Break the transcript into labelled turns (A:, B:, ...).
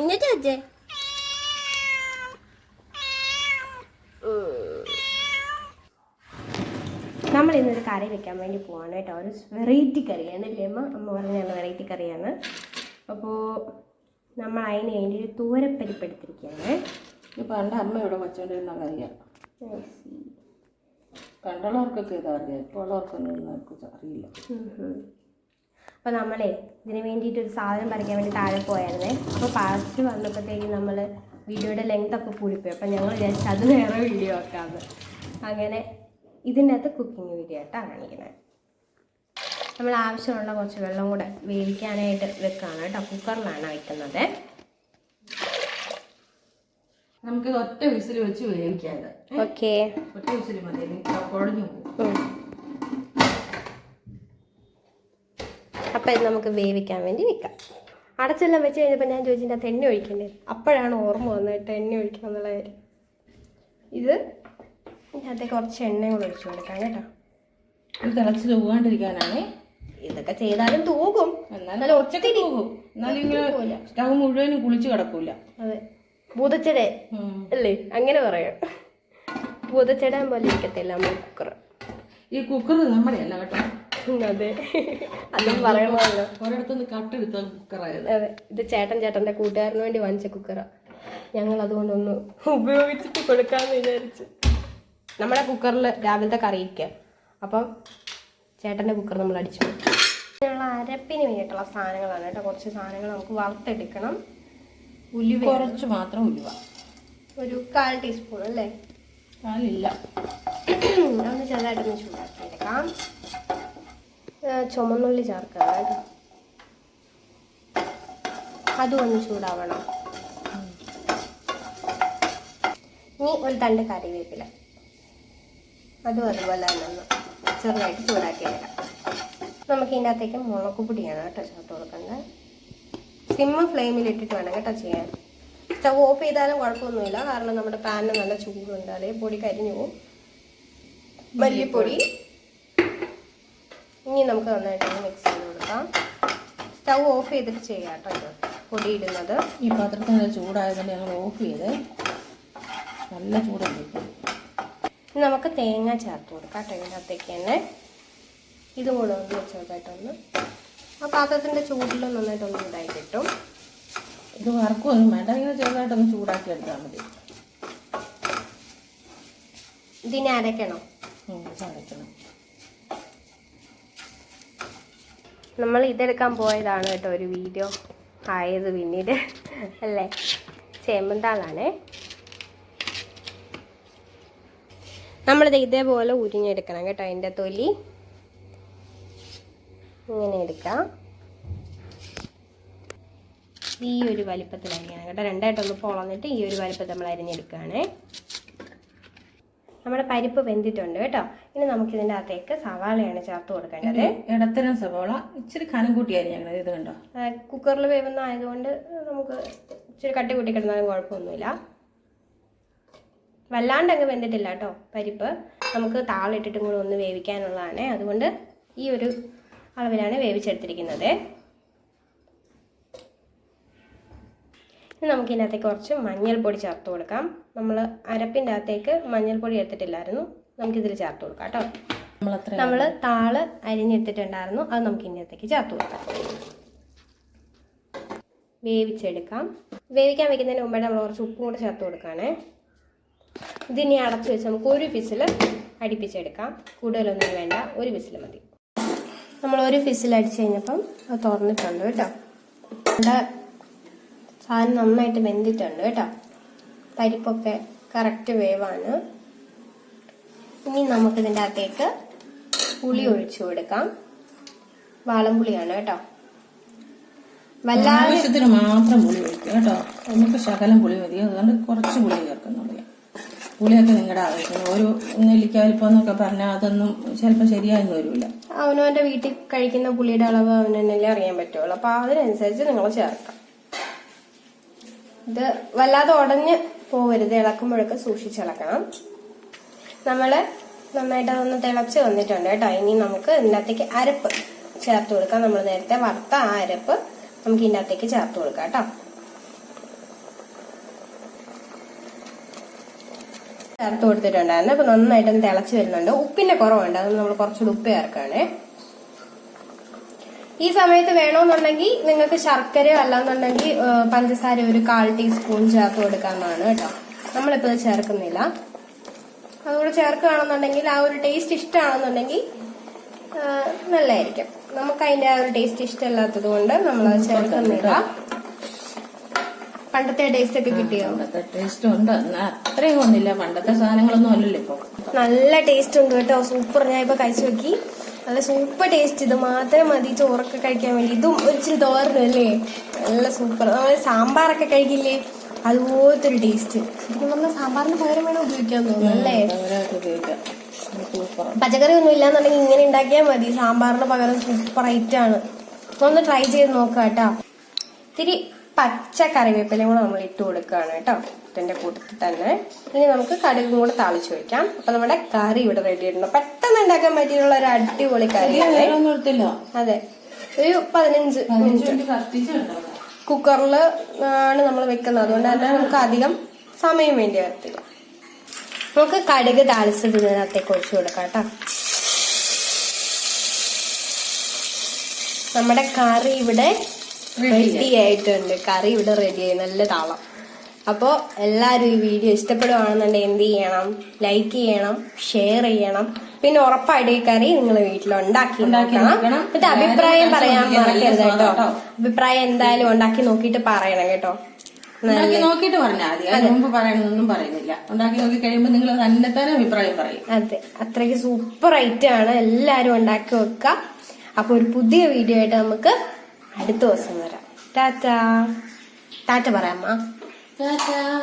A: ഇങ്ങോട്ട് വെച്ചേ നമ്മൾ ഇന്നൊരു കറി വെക്കാൻ വേണ്ടി പോവാണ് കേട്ടോ. ഒരു വെറൈറ്റി കറിയാണ്. അല്ലേ അമ്മ അമ്മ പറഞ്ഞാണ് വെറൈറ്റി കറിയാണ്. അപ്പോൾ നമ്മൾ അതിന് വേണ്ടി ഒരു തൂരപ്പരിപ്പ് എടുത്തിരിക്കുകയാണ്.
B: പണ്ട് അമ്മ ഇവിടെ വെച്ചോണ്ടിരുന്ന കറിയാ. പണ്ടുള്ളവർക്കൊക്കെ ഇതാ അറിയാം. ഇപ്പോൾ ഉള്ളവർക്കൊന്നും അറിയില്ല.
A: അപ്പോൾ നമ്മളെ ഇതിന് വേണ്ടിയിട്ട് ഒരു സാധനം പറിക്കാൻ വേണ്ടി താഴെ പോയായിരുന്നേ. അപ്പോൾ പാസ്റ്റ് വന്നപ്പോഴത്തേക്കും നമ്മൾ വീഡിയോയുടെ ലെങ്ത് ഒക്കെ കൂടിപ്പോയി. അപ്പോൾ ഞങ്ങൾ വിചാരിച്ചു അത് വേറെ വീഡിയോ ആക്കാമെന്ന് അങ്ങനെ ഇതിന്റെ അകത്ത് കുക്കിംഗ് വീഡിയോ ആയിട്ടാണ് കാണിക്കുന്നത് നമ്മൾ ആവശ്യമുള്ള കുറച്ച് വെള്ളം കൂടെ വേവിക്കാനായിട്ട് വെക്കുകയാണ് കേട്ടോ. കുക്കറിലാണ് വെക്കുന്നത്.
B: നമുക്ക് ഒറ്റ വിസിൽ വെച്ച് വേവിക്കാതെ
A: ഓക്കെ
B: ഒറ്റ വിസിൽ മതി. കുഴഞ്ഞു പോകും.
A: അപ്പം ഇത് നമുക്ക് വേവിക്കാൻ വേണ്ടി വെക്കാം. അടച്ചെല്ലാം വെച്ച് കഴിഞ്ഞപ്പോൾ ഞാൻ ചോദിച്ചിട്ട് അകത്ത് എണ്ണ ഒഴിക്കണ്ടേ? അപ്പോഴാണ് ഓർമ്മ വന്നിട്ട് എണ്ണ ഒഴിക്കണം എന്നുള്ള കാര്യം. ഇത് ഇതിനകത്ത് കുറച്ച് എണ്ണയും കൂടെ ഒഴിച്ചു കൊടുക്കാം കേട്ടോ.
B: ഇത് തിളച്ച് തൂകാണ്ടിരിക്കാനാണ്
A: ഇതൊക്കെ ചെയ്താലും തൂകും.
B: എന്നാലും ഒച്ചക്ക് തൂകും. എന്നാലും ഇങ്ങനെ സ്റ്റവ് മുഴുവനും കുളിച്ച് കിടക്കൂല.
A: അതെ. ഭൂതച്ചട അല്ലേ? അങ്ങനെ പറയാം. ഭൂതച്ചട പോലെ ഇരിക്കത്തില്ല നമ്മൾ കുക്കർ
B: ഈ കുക്കർ നമ്മുടെ അല്ല കേട്ടോ.
A: അതെ. അതും പറയണമല്ലോ
B: ഒരിടത്തുനിന്ന് കട്ടെടുത്ത കുക്കറായത്.
A: അതെ ഇത് ചേട്ടൻ ചേട്ടന്റെ കൂട്ടുകാരന് വേണ്ടി വാങ്ങിച്ച കുക്കറാ. ഞങ്ങൾ അതുകൊണ്ടൊന്ന് ഉപയോഗിച്ചിട്ട് കൊടുക്കാമെന്ന് വിചാരിച്ചു. നമ്മുടെ കുക്കറിൽ രാവിലത്തെ കറി വയ്ക്കുക അപ്പം ചേട്ടന്റെ കുക്കർ നമ്മൾ അടിച്ചു. ഇതിനുള്ള അരപ്പിന് വേണ്ടിയിട്ടുള്ള സാധനങ്ങളാണ് കേട്ടോ. കുറച്ച് സാധനങ്ങൾ നമുക്ക് വറുത്തെടുക്കണം. ഉലുവ
B: കുറച്ച് മാത്രം ഉലുവ.
A: ഒരു കാൽ ടീസ്പൂൺ അല്ലേ?
B: കാലില്ല.
A: ഒന്ന് ചെറുതായിട്ടൊന്ന് ചൂടാക്കിയെടുക്കാം. ചുമന്നുള്ളി ചേർക്കണം അതും ഒന്ന് ചൂടാവണം. ഇനി ഒരു തണ്ട് കറിവേപ്പില. അതും അതുപോലെ തന്നെ ചെറുതായിട്ട് വരാം നമുക്ക് ഇതിനകത്തേക്ക് മുളക് പൊടിയാണ് കേട്ടോ ചേർത്ത് കൊടുക്കേണ്ടത് സിമ്മ് ഫ്ലെയിമിൽ ഇട്ടിട്ട് വേണം കേട്ടോ ചെയ്യാൻ. സ്റ്റവ് ഓഫ് ചെയ്താലും കുഴപ്പമൊന്നുമില്ല. കാരണം നമ്മുടെ പാനിന് നല്ല ചൂടുണ്ട്. അതേ പൊടി കരിഞ്ഞു പോകും. മല്ലിപ്പൊടി. ഇനി നമുക്ക് നന്നായിട്ട് മിക്സ് ചെയ്ത് കൊടുക്കാം. സ്റ്റൗ ഓഫ് ചെയ്തിട്ട് ചെയ്യാം കേട്ടോ ഇത്. പൊടിയിടുന്നത്.
B: ഈ പാത്രത്തിന് ചൂടായതുകൊണ്ട് ഞങ്ങൾ ഓഫ് ചെയ്ത് നല്ല ചൂടുണ്ട്
A: ഇനി നമുക്ക് തേങ്ങ ചേർത്ത് കൊടുക്കാം കേട്ടോ ഇതിനകത്തേക്ക് തന്നെ. ഇതും കൂടെ ഒന്ന് ചെറുതായിട്ടൊന്ന് ആ പാത്രത്തിന്റെ ചൂടിൽ നന്നായിട്ടൊന്ന് ഇതായി കിട്ടും.
B: ഇത് വറക്കൊന്നും വേണ്ട. ഇങ്ങനെ ചെറുതായിട്ടൊന്ന് ചൂടാക്കി എടുത്താൽ മതി.
A: ഇതിനെ അരയ്ക്കണം.
B: ഉം,
A: നമ്മൾ ഇതെടുക്കാൻ പോയതാണ് കേട്ടോ ഒരു വീഡിയോ ആയത് പിന്നീട്. അല്ലേ? ചേമ്പന്താളാണേ. നമ്മളിത് ഇതേപോലെ ഉരിഞ്ഞെടുക്കണം കേട്ടോ അതിന്റെ തൊലി. ഇങ്ങനെ എടുക്കാം. ഈ ഒരു വലിപ്പത്തിൽ അരിയണം കേട്ടോ. രണ്ടായിട്ടൊന്ന് പൊളന്നിട്ട് ഈ ഒരു വലിപ്പത്തിൽ നമ്മൾ അരിഞ്ഞെടുക്കുകയാണേ. നമ്മുടെ പരിപ്പ് വെന്തിട്ടുണ്ട് കേട്ടോ. ഇനി നമുക്ക് ഇതിന്റെ അകത്തേക്ക് സവാളയാണ് ചേർത്ത് കൊടുക്കേണ്ടത്.
B: ഇടത്തരം സവാള ഇച്ചിരി കനം കൂട്ടിയായിരുന്നു ഞങ്ങൾ ഇത് കണ്ടോ?
A: കുക്കറിൽ വേവുന്ന ആയതുകൊണ്ട് നമുക്ക് ഇച്ചിരി കട്ടി കൂട്ടി കിടന്നാലും കുഴപ്പമൊന്നുമില്ല. വല്ലാണ്ട് അങ്ങ് വെന്തിട്ടില്ല കേട്ടോ പരിപ്പ്. നമുക്ക് താളിട്ടിട്ടും കൂടെ ഒന്ന് വേവിക്കാനുള്ളതാണ്. അതുകൊണ്ട് ഈ ഒരു അളവിലാണ് വേവിച്ചെടുത്തിരിക്കുന്നത്. നമുക്ക് ഇതിനകത്തേക്ക് കുറച്ച് മഞ്ഞൾപ്പൊടി ചേർത്ത് കൊടുക്കാം. നമ്മൾ അരപ്പിന്റെ അകത്തേക്ക് മഞ്ഞൾപ്പൊടി എടുത്തിട്ടില്ലായിരുന്നു. നമുക്കിതിൽ ചേർത്ത് കൊടുക്കാം കേട്ടോ.
B: നമ്മൾ
A: താൾ അരിഞ്ഞെടുത്തിട്ടുണ്ടായിരുന്നു അത് നമുക്ക് ഇതിനകത്തേക്ക് ചേർത്ത് കൊടുക്കാം. വേവിച്ചെടുക്കാം. വേവിക്കാൻ വെക്കുന്നതിന് മുമ്പേ നമ്മൾ കുറച്ച് ഉപ്പും കൂടെ ചേർത്ത് കൊടുക്കാനേ ഇതിനി അടച്ചു വെച്ച് നമുക്ക് ഒരു ഫിസിൽ അടിപ്പിച്ചെടുക്കാം. കൂടുതലൊന്നും വേണ്ട. ഒരു ഫിസിൽ മതി. നമ്മൾ ഒരു ഫിസിൽ അടിച്ചു കഴിഞ്ഞപ്പം അത് തുറന്നിട്ടുണ്ട് കേട്ടോ. നമ്മുടെ സാധനം നന്നായിട്ട് വെന്തിട്ടുണ്ട് കേട്ടോ. പരിപ്പൊക്കെ കറക്റ്റ് വേവാണ്. ഇനി നമുക്കിതിന്റെ അകത്തേക്ക് പുളി ഒഴിച്ചു കൊടുക്കാം. വാളംപുളിയാണ് കേട്ടോ.
B: ആവശ്യത്തിന് മാത്രം പുളി ഒഴിക്കുക കേട്ടോ. നമുക്ക് ശകലം പുളി മതി. അതുകൊണ്ട് കുറച്ച് പുളി ചേർക്കുന്നുള്ളൂ പുളിയൊക്കെ നിങ്ങളുടെ ആവശ്യത്തിന് ഒരു നെല്ലിക്ക വലിപ്പം എന്നൊക്കെ പറഞ്ഞാൽ അതൊന്നും ചിലപ്പോൾ ശരിയായെന്ന് വരില്ല.
A: അവനവന്റെ വീട്ടിൽ കഴിക്കുന്ന പുളിയുടെ അളവ് അവനെന്നല്ലേ അറിയാൻ പറ്റുള്ളൂ. അപ്പോൾ അതിനനുസരിച്ച് നിങ്ങൾ ചേർക്കാം. ഇത് വല്ലാതെ ഉടഞ്ഞ് പോകരുത് ഇളക്കുമ്പോഴൊക്കെ സൂക്ഷിച്ചിളക്കണം നമ്മൾ നന്നായിട്ട് അതൊന്ന് തിളച്ച് വന്നിട്ടുണ്ട് കേട്ടോ. ഇനി നമുക്ക് ഇതിനകത്തേക്ക് അരപ്പ് ചേർത്ത് കൊടുക്കാം. നമ്മൾ നേരത്തെ വറുത്ത ആ അരപ്പ് നമുക്ക് ഇതിനകത്തേക്ക് ചേർത്ത് കൊടുക്കാം കേട്ടോ. ചേർത്ത് കൊടുത്തിട്ടുണ്ടായിരുന്നു. അപ്പൊ നന്നായിട്ടൊന്ന് തിളച്ച് വരുന്നുണ്ട്. ഉപ്പിന്റെ കുറവുണ്ട്. അത് നമ്മൾ കുറച്ചുകൂടി ഉപ്പ് ചേർക്കുകയാണേ. ഈ സമയത്ത് വേണമെന്നുണ്ടെങ്കിൽ നിങ്ങൾക്ക് ശർക്കരയോ അല്ലാന്നുണ്ടെങ്കിൽ പഞ്ചസാര ഒരു കാൽ ടീസ്പൂൺ ചേർത്ത് കൊടുക്കാവുന്നതാണ് കേട്ടോ. നമ്മളിപ്പോൾ ഇത് ചേർക്കുന്നില്ല. അതുകൂടെ ചേർക്കുകയാണെന്നുണ്ടെങ്കിൽ ആ ഒരു ടേസ്റ്റ് ഇഷ്ടമാണെന്നുണ്ടെങ്കിൽ നല്ലതായിരിക്കും. നമുക്ക് അതിന്റെ ആ ഒരു ടേസ്റ്റ് ഇഷ്ടമല്ലാത്തത് കൊണ്ട് നമ്മൾ അത് ചേർക്കുന്നില്ല. പണ്ടത്തെ ടേസ്റ്റ് ഒക്കെ കിട്ടിയോ?
B: ടേസ്റ്റ് ഉണ്ട്. അത്രയും ഒന്നുമില്ല. പണ്ടത്തെ സാധനങ്ങളൊന്നും അല്ലല്ലോ ഇപ്പൊ.
A: നല്ല ടേസ്റ്റ് ഉണ്ട് കേട്ടോ. സൂപ്പർ. ഞാൻ ഇപ്പൊ കഴിച്ചു നോക്കി. നല്ല സൂപ്പർ ടേസ്റ്റ് ഇത് മാത്രം മതി ചോറൊക്കെ കഴിക്കാൻ വേണ്ടി. ഇതും ഒരു ഇച്ചിരി തോരനും അല്ലേ? നല്ല സൂപ്പർ നമ്മൾ സാമ്പാറൊക്കെ കഴിക്കില്ലേ? അതുപോലത്തെ ഒരു ടേസ്റ്റ് ശരിക്കും പറഞ്ഞാൽ സാമ്പാറിന് പകരം വേണം ഉപയോഗിക്കാൻ തോന്നുന്നു അല്ലേ? പച്ചക്കറി ഒന്നും ഇല്ലാന്നുണ്ടെങ്കിൽ ഇങ്ങനെ ഉണ്ടാക്കിയാൽ മതി. സാമ്പാറിന് പകരം സൂപ്പർ ഐറ്റാണ് ഒന്ന് ട്രൈ ചെയ്ത് നോക്കാം കേട്ടോ ഇത്തിരി പച്ച കറിവേപ്പിലയും കൂടെ നമ്മൾ ഇട്ട് കൊടുക്കുകയാണ് കേട്ടോ. ഇതിന്റെ കൂട്ടത്തിൽ തന്നെ. ഇനി നമുക്ക് കടുകും കൂടെ താളിച്ചു വെക്കാം അപ്പൊ നമ്മുടെ കറി ഇവിടെ റെഡി ആയിട്ടുണ്ട്. പെട്ടെന്ന് ഉണ്ടാക്കാൻ പറ്റിയുള്ള ഒരു അടിപൊളി
B: കറി
A: അതെ. ഒരു പതിനഞ്ച്
B: മിനിറ്റ്.
A: കുക്കറിൽ ആണ് നമ്മൾ വെക്കുന്നത്. അതുകൊണ്ട് തന്നെ നമുക്ക് അധികം സമയം വേണ്ടി വരത്തില്ല. നമുക്ക് കടുക് താളിച്ചത് ഇതിനകത്തേക്ക് ഒഴിച്ചു കൊടുക്കാം കേട്ടോ. നമ്മുടെ കറി ഇവിടെ റെഡി ആയിട്ടുണ്ട്. കറി ഇവിടെ റെഡി ആയി. നല്ല താളം. അപ്പോൾ എല്ലാവരും ഈ വീഡിയോ ഇഷ്ടപ്പെടുവാണെന്നുണ്ടെങ്കിൽ എന്ത് ചെയ്യണം? ലൈക്ക് ചെയ്യണം. ഷെയർ ചെയ്യണം. പിന്നെ ഉറപ്പായിട്ട് ഈ കറി നിങ്ങൾ വീട്ടിൽ ഉണ്ടാക്കി നോക്കണം. എന്നിട്ട് അഭിപ്രായം പറയാൻ മറക്കരുത് കേട്ടോ. അഭിപ്രായം എന്തായാലും ഉണ്ടാക്കി നോക്കിയിട്ട് പറയണം കേട്ടോ.
B: ഉണ്ടാക്കി നോക്കിയിട്ട് പറഞ്ഞാൽ മതി. അതിന് മുമ്പ് പറയണമെന്നൊന്നും പറയുന്നില്ല. ഉണ്ടാക്കി നോക്കി കഴിയുമ്പോൾ നിങ്ങൾ തന്നെ തന്നെ അഭിപ്രായം പറയും.
A: അതെ. അത്രയ്ക്ക് സൂപ്പർ ഐറ്റം ആണ്. എല്ലാരും ഉണ്ടാക്കി വെക്കുക അപ്പൊ ഒരു പുതിയ വീഡിയോ ആയിട്ട് നമുക്ക് അടുത്ത ദിവസം വരാം. ടാറ്റ. ടാറ്റ പറയാമ്മ
B: ടാറ്റാ.